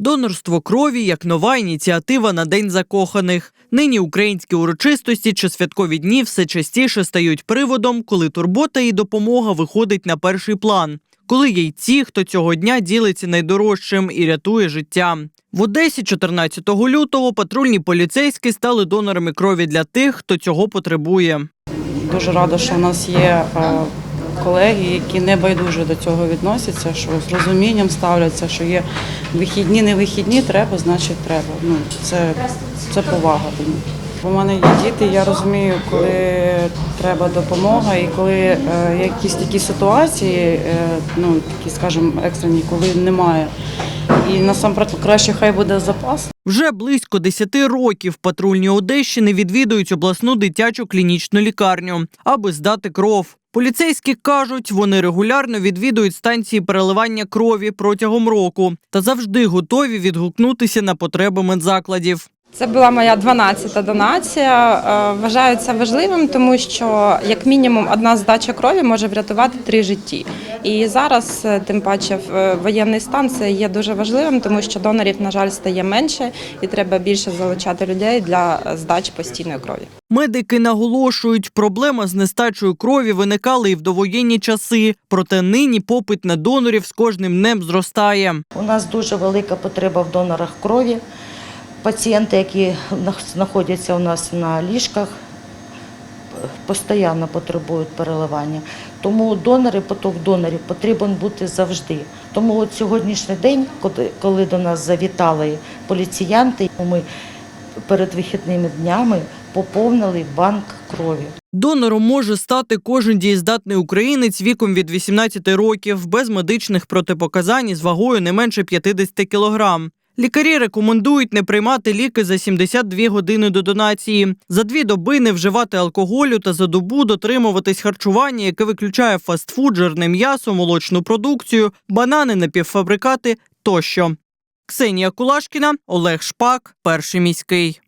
Донорство крові як нова ініціатива на День закоханих. Нині українські урочистості чи святкові дні все частіше стають приводом, коли турбота і допомога виходить на перший план. Коли є й ті, хто цього дня ділиться найдорожчим і рятує життя. В Одесі 14 лютого патрульні поліцейські стали донорами крові для тих, хто цього потребує. Дуже рада, що у нас є е, колеги, які не байдуже до цього відносяться, що з розумінням ставляться, що є вихідні, не вихідні, треба, значить треба. Ну, це, це повага до. У мене є діти, я розумію, коли треба допомога і коли е, якісь такі ситуації, е, ну такі, скажімо, екстрені, коли немає. І насамперед краще хай буде запас. Вже близько 10 років патрульні Одещини відвідують обласну дитячу клінічну лікарню, аби здати кров. Поліцейські кажуть, вони регулярно відвідують станції переливання крові протягом року та завжди готові відгукнутися на потреби медзакладів. Це була моя 12-та донація. Е, Вважаю це важливим, тому що як мінімум одна здача крові може врятувати три житті. І зараз, е, тим паче, в е, воєнний стан це є дуже важливим, тому що донорів, на жаль, стає менше, і треба більше залучати людей для е, здачі постійної крові. Медики наголошують, проблема з нестачею крові виникала і в довоєнні часи. Проте нині попит на донорів з кожним днем зростає. У нас дуже велика потреба в донорах крові. Пацієнти, які знаходяться у нас на ліжках, постійно потребують переливання. Тому донори, поток донорів потрібен бути завжди. Тому от сьогоднішній день, коли- до нас завітали поліціянти, ми перед вихідними днями поповнили банк крові. Донором може стати кожен дієздатний українець віком від 18 років без медичних протипоказань з вагою не менше 50 кілограм. Лікарі рекомендують не приймати ліки за 72 години до донації, за дві доби не вживати алкоголю та за добу дотримуватись харчування, яке виключає фастфуд, жирне м'ясо, молочну продукцію, банани, напівфабрикати тощо. Ксенія Кулашкіна, Олег Шпак, перший міський.